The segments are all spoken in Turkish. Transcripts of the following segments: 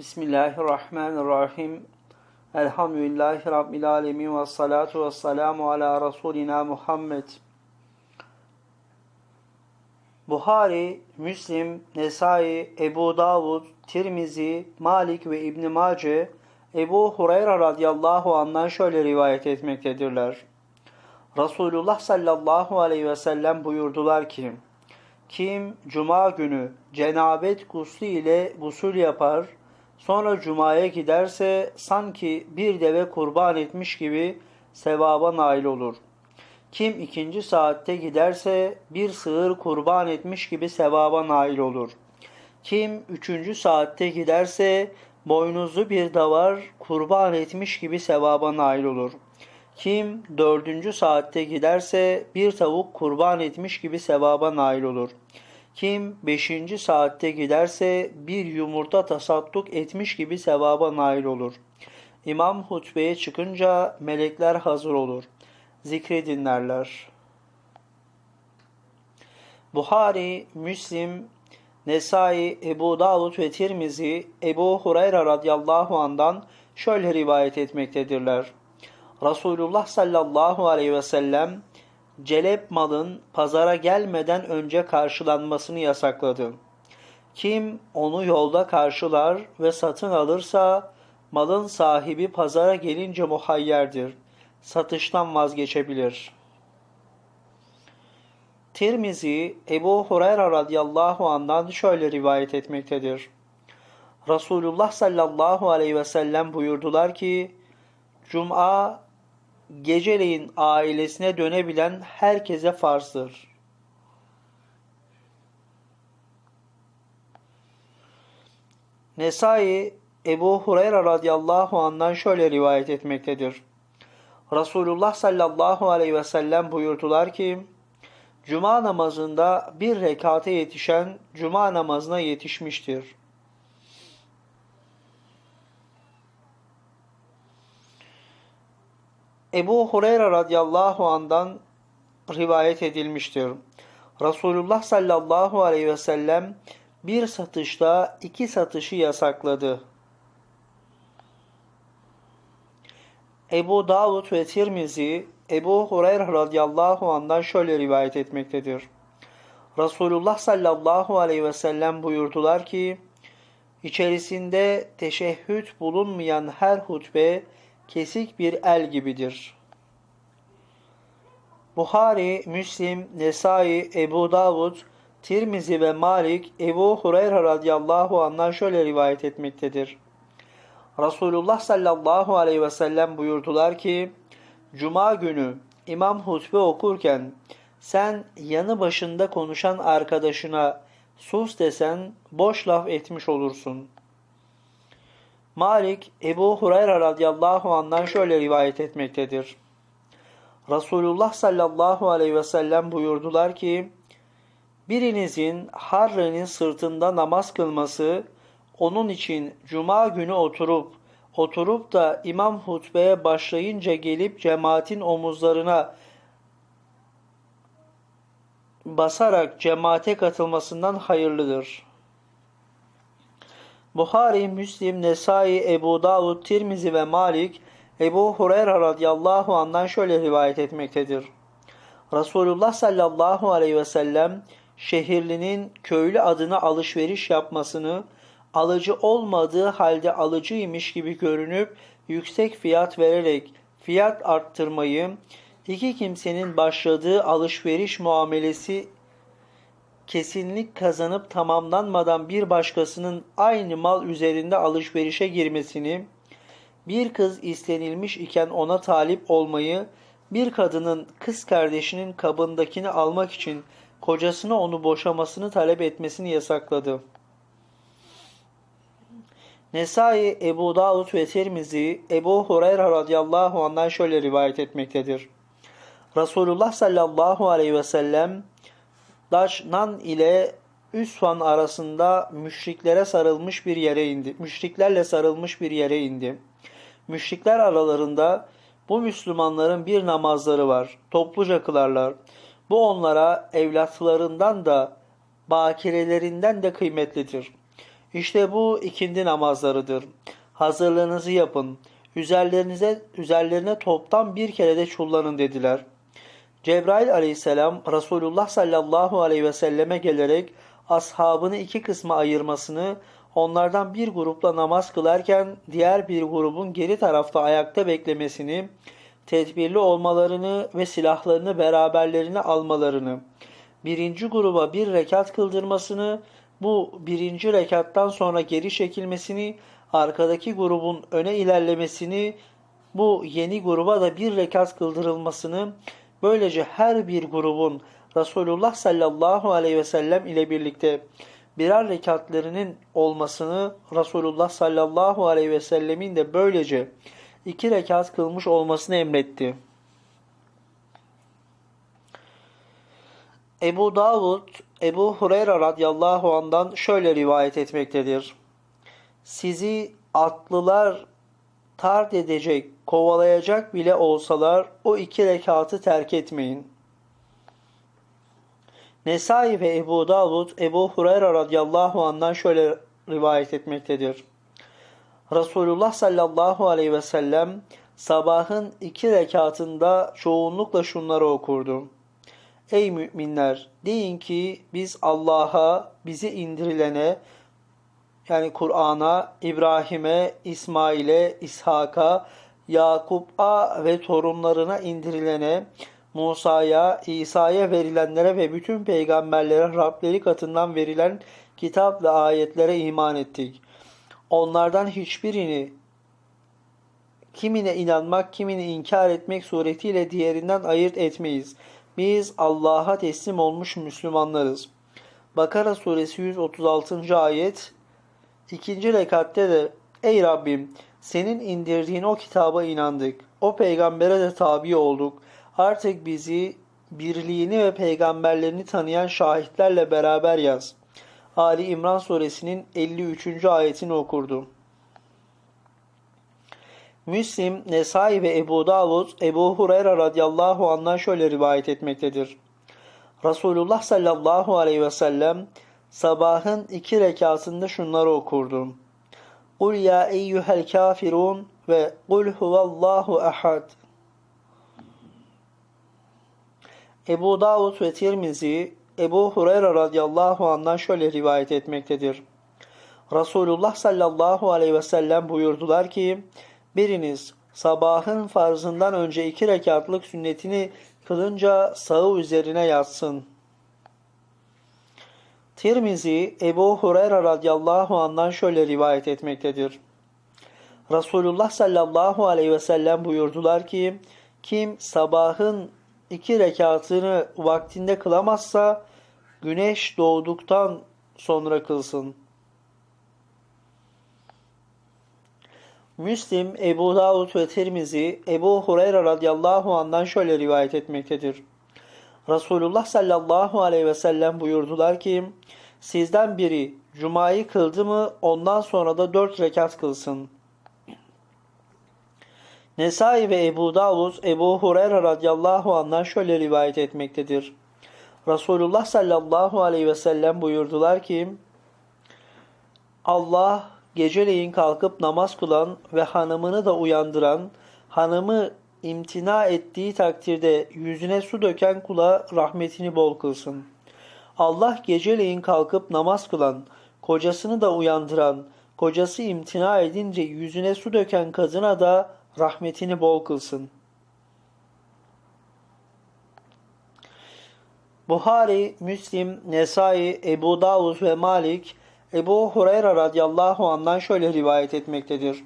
Bismillahirrahmanirrahim. Elhamdülillahi Rabbil alemin ve salatu ve selamu ala Resulina Muhammed. Buhari, Müslim, Nesai, Ebu Davud, Tirmizi, Malik ve İbn Mace Ebu Hureyre radıyallahu anh'dan şöyle rivayet etmektedirler. Resulullah sallallahu aleyhi ve sellem buyurdular ki, Kim cuma günü cenabet guslu ile gusül yapar, sonra cumaya giderse sanki bir deve kurban etmiş gibi sevaba nail olur. Kim ikinci saatte giderse bir sığır kurban etmiş gibi sevaba nail olur. Kim üçüncü saatte giderse boynuzlu bir davar kurban etmiş gibi sevaba nail olur. Kim dördüncü saatte giderse bir tavuk kurban etmiş gibi sevaba nail olur. Kim beşinci saatte giderse bir yumurta tasadduk etmiş gibi sevaba nail olur. İmam hutbeye çıkınca melekler hazır olur. Zikri dinlerler. Buhari, Müslim, Nesai, Ebu Davud ve Tirmizi Ebu Hureyre radıyallahu andan şöyle rivayet etmektedirler. Resulullah sallallahu aleyhi ve sellem celep malın pazara gelmeden önce karşılanmasını yasakladı. Kim onu yolda karşılar ve satın alırsa malın sahibi pazara gelince muhayyerdir. Satıştan vazgeçebilir.'' Tirmizi Ebu Hureyre radıyallahu andan şöyle rivayet etmektedir. Resulullah sallallahu aleyhi ve sellem buyurdular ki Cuma geceleyin ailesine dönebilen herkese farzdır. Nesai Ebu Hureyre radıyallahu andan şöyle rivayet etmektedir. Resulullah sallallahu aleyhi ve sellem buyurdular ki Cuma namazında bir rekate yetişen cuma namazına yetişmiştir. Ebu Hureyre radıyallahu andan rivayet edilmiştir. Resulullah sallallahu aleyhi ve sellem bir satışta iki satışı yasakladı. Ebu Davud ve Tirmizi Ebu Hureyre radıyallahu andan şöyle rivayet etmektedir. Resulullah sallallahu aleyhi ve sellem buyurdular ki, içerisinde teşehhüd bulunmayan her hutbe kesik bir el gibidir. Buhari, Müslim, Nesai, Ebu Davud, Tirmizi ve Malik Ebu Hureyre radıyallahu anh'dan şöyle rivayet etmektedir. Resulullah sallallahu aleyhi ve sellem buyurdular ki, Cuma günü imam hutbe okurken sen yanı başında konuşan arkadaşına sus desen boş laf etmiş olursun. Malik Ebu Hureyre radıyallahu anh'dan şöyle rivayet etmektedir. Resulullah sallallahu aleyhi ve sellem buyurdular ki birinizin harrenin sırtında namaz kılması onun için cuma günü oturup oturup da imam hutbeye başlayınca gelip cemaatin omuzlarına basarak cemaate katılmasından hayırlıdır. Buhari, Müslim, Nesai, Ebu Davud, Tirmizi ve Malik Ebu Hureyre radıyallahu andan şöyle rivayet etmektedir. Resulullah sallallahu aleyhi ve sellem şehirlinin köylü adına alışveriş yapmasını alıcı olmadığı halde alıcıymış gibi görünüp yüksek fiyat vererek fiyat arttırmayı, iki kimsenin başladığı alışveriş muamelesi kesinlik kazanıp tamamlanmadan bir başkasının aynı mal üzerinde alışverişe girmesini, bir kız istenilmiş iken ona talip olmayı, bir kadının kız kardeşinin kabındakini almak için kocasına onu boşamasını talep etmesini yasakladı.'' Nesai, Ebu Davud ve Tirmizi Ebu Hureyre radıyallahu anh'dan şöyle rivayet etmektedir. Resulullah sallallahu aleyhi ve sellem Daşnan ile Üsvan arasında müşriklere sarılmış bir yere indi. Müşriklerle sarılmış bir yere indi. Müşrikler aralarında bu Müslümanların bir namazları var. Topluca kılarlar. Bu onlara evlatlarından da bakirelerinden de kıymetlidir. İşte bu ikindi namazlarıdır. Hazırlığınızı yapın. Üzerlerinize üzerlerine toptan bir kere de çullanın dediler. Cebrail aleyhisselam Resulullah sallallahu aleyhi ve selleme gelerek ashabını iki kısma ayırmasını, onlardan bir grupla namaz kılarken diğer bir grubun geri tarafta ayakta beklemesini, tedbirli olmalarını ve silahlarını beraberlerine almalarını, birinci gruba bir rekat kıldırmasını, bu birinci rekattan sonra geri çekilmesini, arkadaki grubun öne ilerlemesini, bu yeni gruba da bir rekat kıldırılmasını, böylece her bir grubun Resulullah sallallahu aleyhi ve sellem ile birlikte birer rekatlarının olmasını Resulullah sallallahu aleyhi ve sellemin de böylece iki rekat kılmış olmasını emretti. Ebu Davud, Ebu Hureyre radıyallahu andan şöyle rivayet etmektedir. Sizi atlılar tard edecek, kovalayacak bile olsalar o iki rekatı terk etmeyin. Nesai ve Ebu Davud, Ebu Hureyre radıyallahu andan şöyle rivayet etmektedir. Resulullah sallallahu aleyhi ve sellem sabahın iki rekatında çoğunlukla şunları okurdu. Ey müminler deyin ki biz Allah'a, bizi indirilene yani Kur'an'a, İbrahim'e, İsmail'e, İshak'a, Yakub'a ve torunlarına indirilene, Musa'ya, İsa'ya verilenlere ve bütün peygamberlere Rableri katından verilen kitap ve ayetlere iman ettik. Onlardan hiçbirini kimine inanmak, kimini inkar etmek suretiyle diğerinden ayırt etmeyiz. Biz Allah'a teslim olmuş Müslümanlarız. Bakara suresi 136. ayet İkinci rekatte de Ey Rabbim senin indirdiğin o kitaba inandık. O peygambere de tabi olduk. Artık bizi birliğini ve peygamberlerini tanıyan şahitlerle beraber yaz. Ali İmran suresinin 53. ayetini okurdu. Müslim, Nesai ve Ebu Davud, Ebu Hureyre radıyallahu anh'dan şöyle rivayet etmektedir. Resulullah sallallahu aleyhi ve sellem sabahın iki rekatında şunları okurdu. Kul ya eyyuhel kafirun ve kul huvallahu ahad. Ebu Davud ve Tirmizi Ebu Hureyre radıyallahu anh'dan şöyle rivayet etmektedir. Resulullah sallallahu aleyhi ve sellem buyurdular ki biriniz sabahın farzından önce iki rekatlık sünnetini kılınca sağı üzerine yatsın. Tirmizi Ebu Hureyre radıyallahu anh'dan şöyle rivayet etmektedir. Resulullah sallallahu aleyhi ve sellem buyurdular ki kim sabahın iki rekatını vaktinde kılamazsa güneş doğduktan sonra kılsın. Müslim, Ebu Davud ve Tirmizi Ebu Hureyre radıyallahu andan şöyle rivayet etmektedir. Resulullah sallallahu aleyhi ve sellem buyurdular ki sizden biri cumayı kıldı mı ondan sonra da dört rekat kılsın.'' Nesai ve Ebu Davud Ebu Hureyre radıyallahu anh'dan şöyle rivayet etmektedir. Resulullah sallallahu aleyhi ve sellem buyurdular ki Allah geceleyin kalkıp namaz kılan ve hanımını da uyandıran, hanımı imtina ettiği takdirde yüzüne su döken kula rahmetini bol kılsın. Allah geceleyin kalkıp namaz kılan, kocasını da uyandıran, kocası imtina edince yüzüne su döken kadına da rahmetini bol kılsın. Buhari, Müslim, Nesai, Ebu Davud ve Malik, Ebu Hureyre radıyallahu andan şöyle rivayet etmektedir.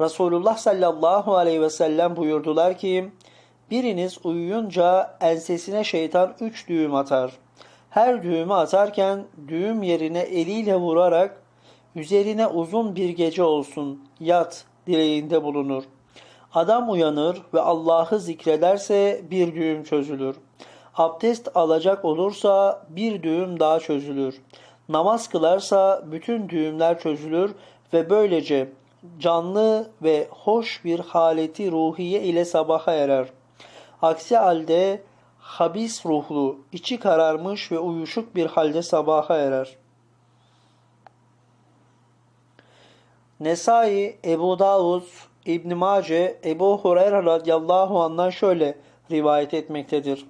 Resulullah sallallahu aleyhi ve sellem buyurdular ki, biriniz uyuyunca ensesine şeytan üç düğüm atar. Her düğümü atarken düğüm yerine eliyle vurarak üzerine uzun bir gece olsun, yat dileğinde bulunur. Adam uyanır ve Allah'ı zikrederse bir düğüm çözülür. Abdest alacak olursa bir düğüm daha çözülür. Namaz kılarsa bütün düğümler çözülür ve böylece canlı ve hoş bir haleti ruhiye ile sabaha erer. Aksi halde habis ruhlu, içi kararmış ve uyuşuk bir halde sabaha erer. Nesai, Ebu Davud, İbn Mace, Ebu Hureyre radıyallahu anh'dan şöyle rivayet etmektedir.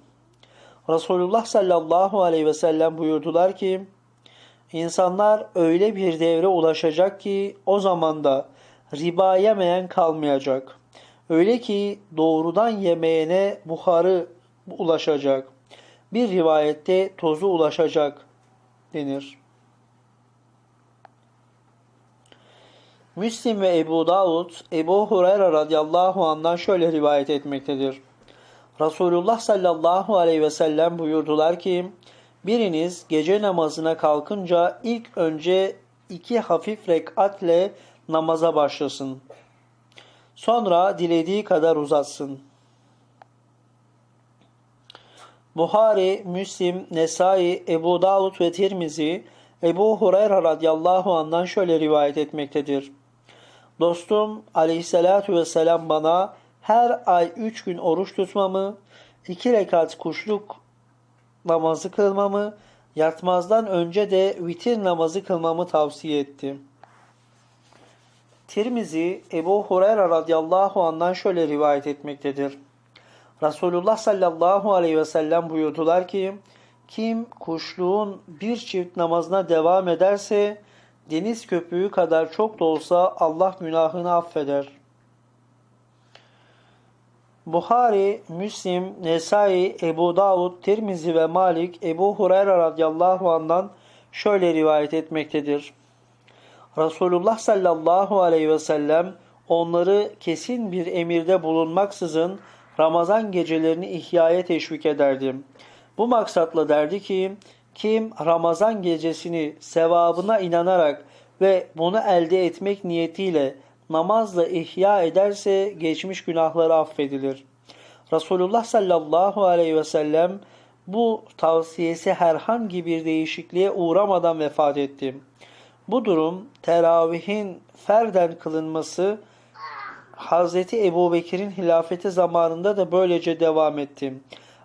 Resulullah sallallahu aleyhi ve sellem buyurdular ki, insanlar öyle bir devre ulaşacak ki o zaman da riba yemeyen kalmayacak. Öyle ki doğrudan yemeyene buharı ulaşacak. Bir rivayette tozu ulaşacak denir. Müslim ve Ebu Davud, Ebu Hureyre radıyallahu anh'dan şöyle rivayet etmektedir. Resulullah sallallahu aleyhi ve sellem buyurdular ki, biriniz gece namazına kalkınca ilk önce iki hafif rekatle namaza başlasın. Sonra dilediği kadar uzatsın. Buhari, Müslim, Nesai, Ebu Davud ve Tirmizi Ebu Hureyre radıyallahu anh'dan şöyle rivayet etmektedir. Dostum aleyhissalatu vesselam bana her ay üç gün oruç tutmamı, iki rekat kuşluk namazı kılmamı, yatmazdan önce de vitir namazı kılmamı tavsiye etti. Tirmizi Ebu Hureyre radıyallahu anh'dan şöyle rivayet etmektedir. Resulullah sallallahu aleyhi ve sellem buyurdular ki, kim kuşluğun bir çift namazına devam ederse, deniz köpüğü kadar çok da olsa Allah günahını affeder. Buhari, Müslim, Nesai, Ebu Davud, Tirmizi ve Malik Ebu Hureyre radıyallahu andan şöyle rivayet etmektedir. Resulullah sallallahu aleyhi ve sellem onları kesin bir emirde bulunmaksızın Ramazan gecelerini ihyaya teşvik ederdi. Bu maksatla derdi ki kim Ramazan gecesini sevabına inanarak ve bunu elde etmek niyetiyle namazla ihya ederse geçmiş günahları affedilir. Resulullah sallallahu aleyhi ve sellem bu tavsiyesi herhangi bir değişikliğe uğramadan vefat etti. Bu durum teravihin ferden kılınması Hazreti Ebu Bekir'in hilafeti zamanında da böylece devam etti.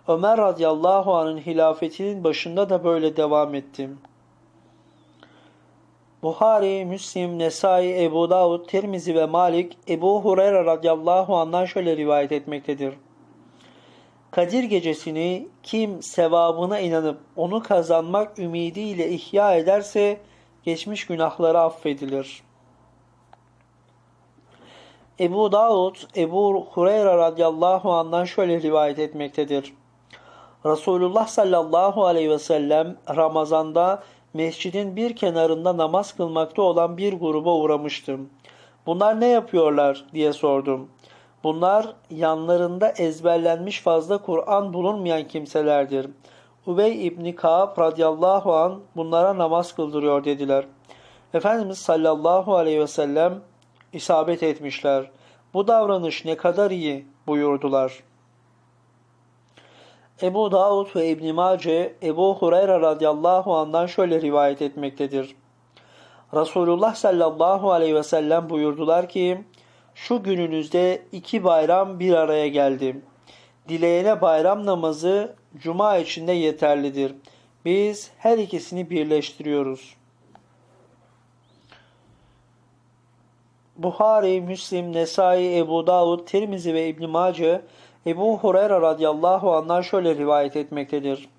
Ömer radıyallahu anh'ın hilafetinin başında da böyle devam etti. Buhari, Müslim, Nesai, Ebu Davud, Tirmizi ve Malik Ebu Hureyre radıyallahu anh'dan şöyle rivayet etmektedir. Kadir gecesini kim sevabına inanıp onu kazanmak ümidiyle ihya ederse geçmiş günahları affedilir. Ebu Davud, Ebu Hureyre radıyallahu anh'dan şöyle rivayet etmektedir. Resulullah sallallahu aleyhi ve sellem Ramazan'da mescidin bir kenarında namaz kılmakta olan bir gruba uğramıştım. Bunlar ne yapıyorlar diye sordum. Bunlar yanlarında ezberlenmiş fazla Kur'an bulunmayan kimselerdir. Ubey İbni Kaab radıyallahu an bunlara namaz kıldırıyor dediler. Efendimiz sallallahu aleyhi ve sellem isabet etmişler. Bu davranış ne kadar iyi buyurdular.'' Ebu Davud ve İbn Mace Ebu Hureyre radıyallahu anh'dan şöyle rivayet etmektedir. Resulullah sallallahu aleyhi ve sellem buyurdular ki şu gününüzde iki bayram bir araya geldi. Dileyene bayram namazı cuma içinde yeterlidir. Biz her ikisini birleştiriyoruz. Buhari, Müslim, Nesai, Ebu Davud, Tirmizi ve İbn Mace Ebu Hureyre radıyallahu anh'dan şöyle rivayet etmektedir.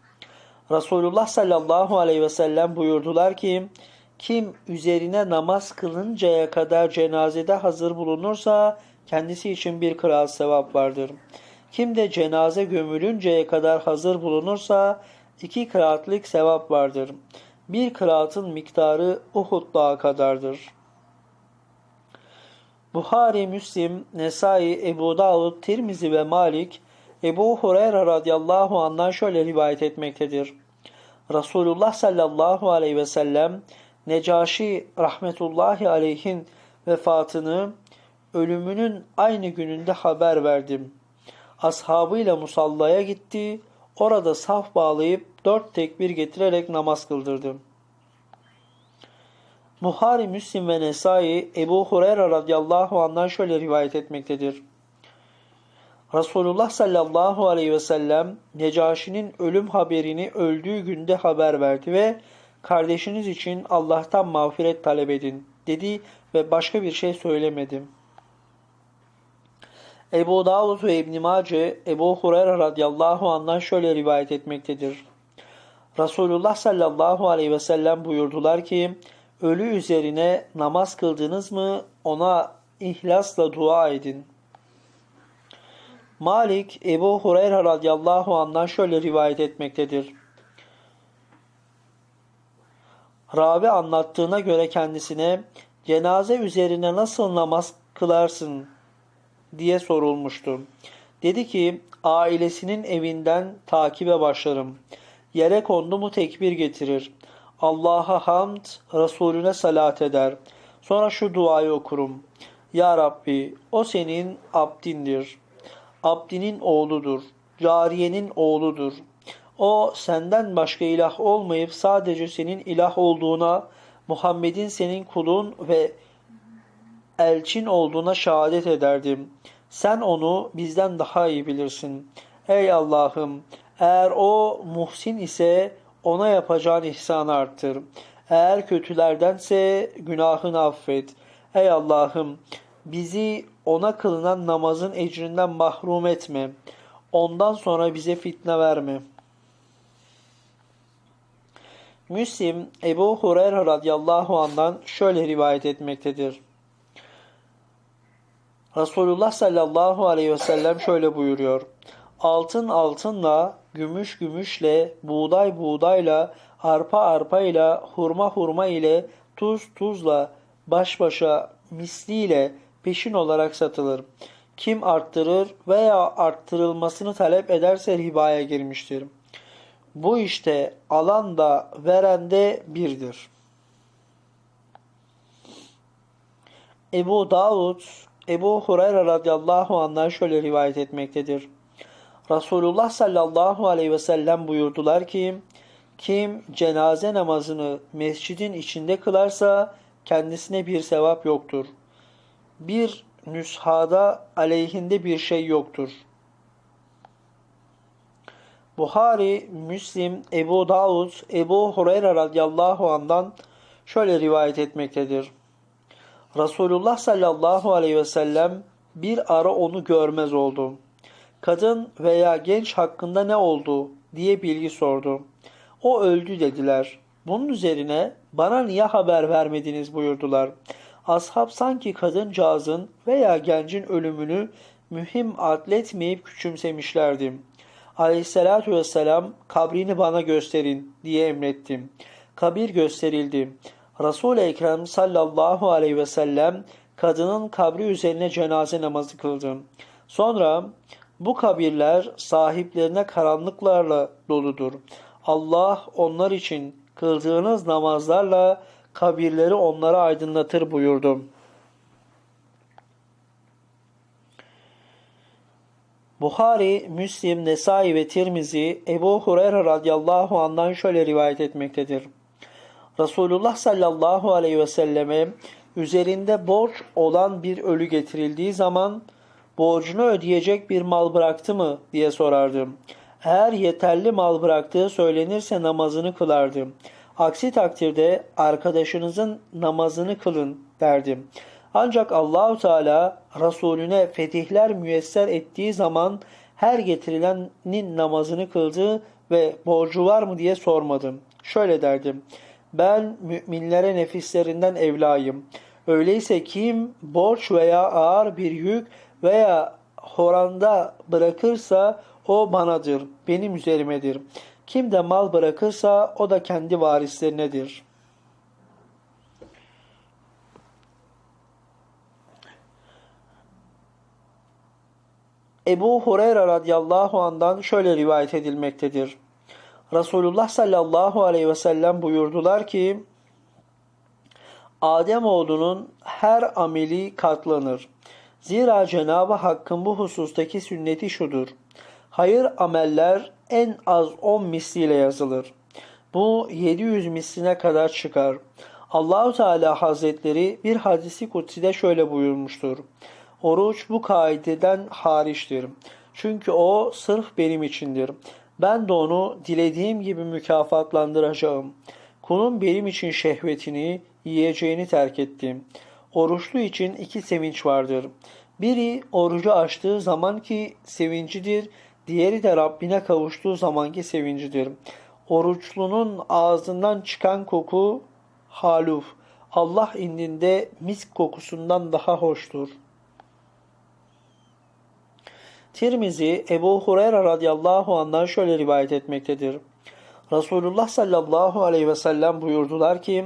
Resulullah sallallahu aleyhi ve sellem buyurdular ki, kim üzerine namaz kılıncaya kadar cenazede hazır bulunursa kendisi için bir kıraat sevap vardır. Kim de cenaze gömülünceye kadar hazır bulunursa iki kıraatlık sevap vardır. Bir kıraatın miktarı Uhud dağı kadardır.'' Buhari, Müslim, Nesai, Ebu Davud, Tirmizi ve Malik Ebu Hureyre radıyallahu anh'dan şöyle rivayet etmektedir. Resulullah sallallahu aleyhi ve sellem Necaşi rahmetullahi aleyhin vefatını ölümünün aynı gününde haber verdim. Ashabıyla musallaya gitti. Orada saf bağlayıp dört tekbir getirerek namaz kıldırdım. Buhari, Müslim ve Nesai Ebu Hureyre radıyallahu anh'dan şöyle rivayet etmektedir. Resulullah sallallahu aleyhi ve sellem Necaşi'nin ölüm haberini öldüğü günde haber verdi ve kardeşiniz için Allah'tan mağfiret talep edin dedi ve başka bir şey söylemedim. Ebu Davud ve İbn Mace Ebu Hureyre radıyallahu anh'dan şöyle rivayet etmektedir. Resulullah sallallahu aleyhi ve sellem buyurdular ki ölü üzerine namaz kıldınız mı ona ihlasla dua edin. Malik Ebu Hureyre radıyallahu anh'dan şöyle rivayet etmektedir. Ravi anlattığına göre kendisine cenaze üzerine nasıl namaz kılarsın diye sorulmuştu. Dedi ki ailesinin evinden takibe başlarım. Yere kondu mu tekbir getirir. Allah'a hamd, Resulüne salat eder. Sonra şu duayı okurum. Ya Rabbi o senin abdindir. Abdinin oğludur. Cariyenin oğludur. O senden başka ilah olmayıp sadece senin ilah olduğuna, Muhammed'in senin kulun ve elçin olduğuna şehadet ederdim. Sen onu bizden daha iyi bilirsin. Ey Allah'ım eğer o muhsin ise ona yapacağın ihsanı arttır. Eğer kötülerdense günahını affet. Ey Allah'ım bizi ona kılınan namazın ecrinden mahrum etme. Ondan sonra bize fitne verme. Müslim Ebu Hureyre radıyallahu andan şöyle rivayet etmektedir. Resulullah sallallahu aleyhi ve sellem şöyle buyuruyor. Altın altınla, gümüş gümüşle, buğday buğdayla, arpa arpayla, hurma hurma ile, tuz tuzla, baş başa misliyle peşin olarak satılır. Kim arttırır veya arttırılmasını talep ederse ribaya girmiştir. Bu işte alan da veren de birdir. Ebu Davud Ebu Hureyre radıyallahu anh'dan şöyle rivayet etmektedir. Resulullah sallallahu aleyhi ve sellem buyurdular ki, kim cenaze namazını mescidin içinde kılarsa kendisine bir sevap yoktur. Bir nüshada aleyhinde bir şey yoktur. Buhari, Müslim, Ebu Davud, Ebu Hureyre radıyallahu andan şöyle rivayet etmektedir. Resulullah sallallahu aleyhi ve sellem bir ara onu görmez oldu. Kadın veya genç hakkında ne oldu diye bilgi sordu. O öldü dediler. Bunun üzerine bana niye haber vermediniz buyurdular. Ashab sanki kadıncağızın veya gencin ölümünü mühim adletmeyip küçümsemişlerdi. Aleyhissalatü vesselam kabrini bana gösterin diye emrettim. Kabir gösterildi. Resul-i Ekrem sallallahu aleyhi ve sellem kadının kabri üzerine cenaze namazı kıldı. Sonra bu kabirler sahiplerine karanlıklarla doludur. Allah onlar için kıldığınız namazlarla kabirleri onlara aydınlatır buyurdu. Buhari, Müslim, Nesai ve Tirmizi Ebu Hureyre radıyallahu andan şöyle rivayet etmektedir. Resulullah sallallahu aleyhi ve selleme üzerinde borç olan bir ölü getirildiği zaman borcunu ödeyecek bir mal bıraktı mı diye sorardım. Eğer yeterli mal bıraktığı söylenirse namazını kılardım. Aksi takdirde arkadaşınızın namazını kılın derdim. Ancak Allahu Teala Resulüne fetihler müyesser ettiği zaman her getirilenin namazını kıldı ve borcu var mı diye sormadım. Şöyle derdim. Ben müminlere nefislerinden evlayım. Öyleyse kim borç veya ağır bir yük veya horanda bırakırsa o banadır, benim üzerimedir. Kim de mal bırakırsa o da kendi varislerinedir. Ebu Hureyre radıyallahu andan şöyle rivayet edilmektedir. Resulullah sallallahu aleyhi ve sellem buyurdular ki Adem oğlunun her ameli katlanır. Zira Cenab-ı Hakk'ın bu husustaki sünneti şudur. Hayır ameller en az 10 misliyle yazılır. Bu 700 misline kadar çıkar. Allahu Teala Hazretleri bir hadisi kutside şöyle buyurmuştur. Oruç bu kaideden hariçtir. Çünkü o sırf benim içindir. Ben de onu dilediğim gibi mükafatlandıracağım. Kulun benim için şehvetini, yiyeceğini terk ettim. Oruçlu için iki sevinç vardır. Biri orucu açtığı zamanki sevincidir, diğeri de Rabbine kavuştuğu zamanki sevincidir. Oruçlunun ağzından çıkan koku haluf, Allah indinde misk kokusundan daha hoştur. Tirmizi Ebu Hureyre radıyallahu anh'dan şöyle rivayet etmektedir. Resulullah sallallahu aleyhi ve sellem buyurdular ki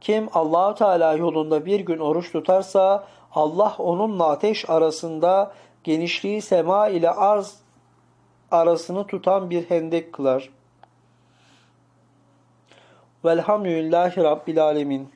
kim Allahu Teala yolunda bir gün oruç tutarsa Allah onunla ateş arasında genişliği sema ile arz arasını tutan bir hendek kılar. Velhamdülillahi Rabbil Alemin.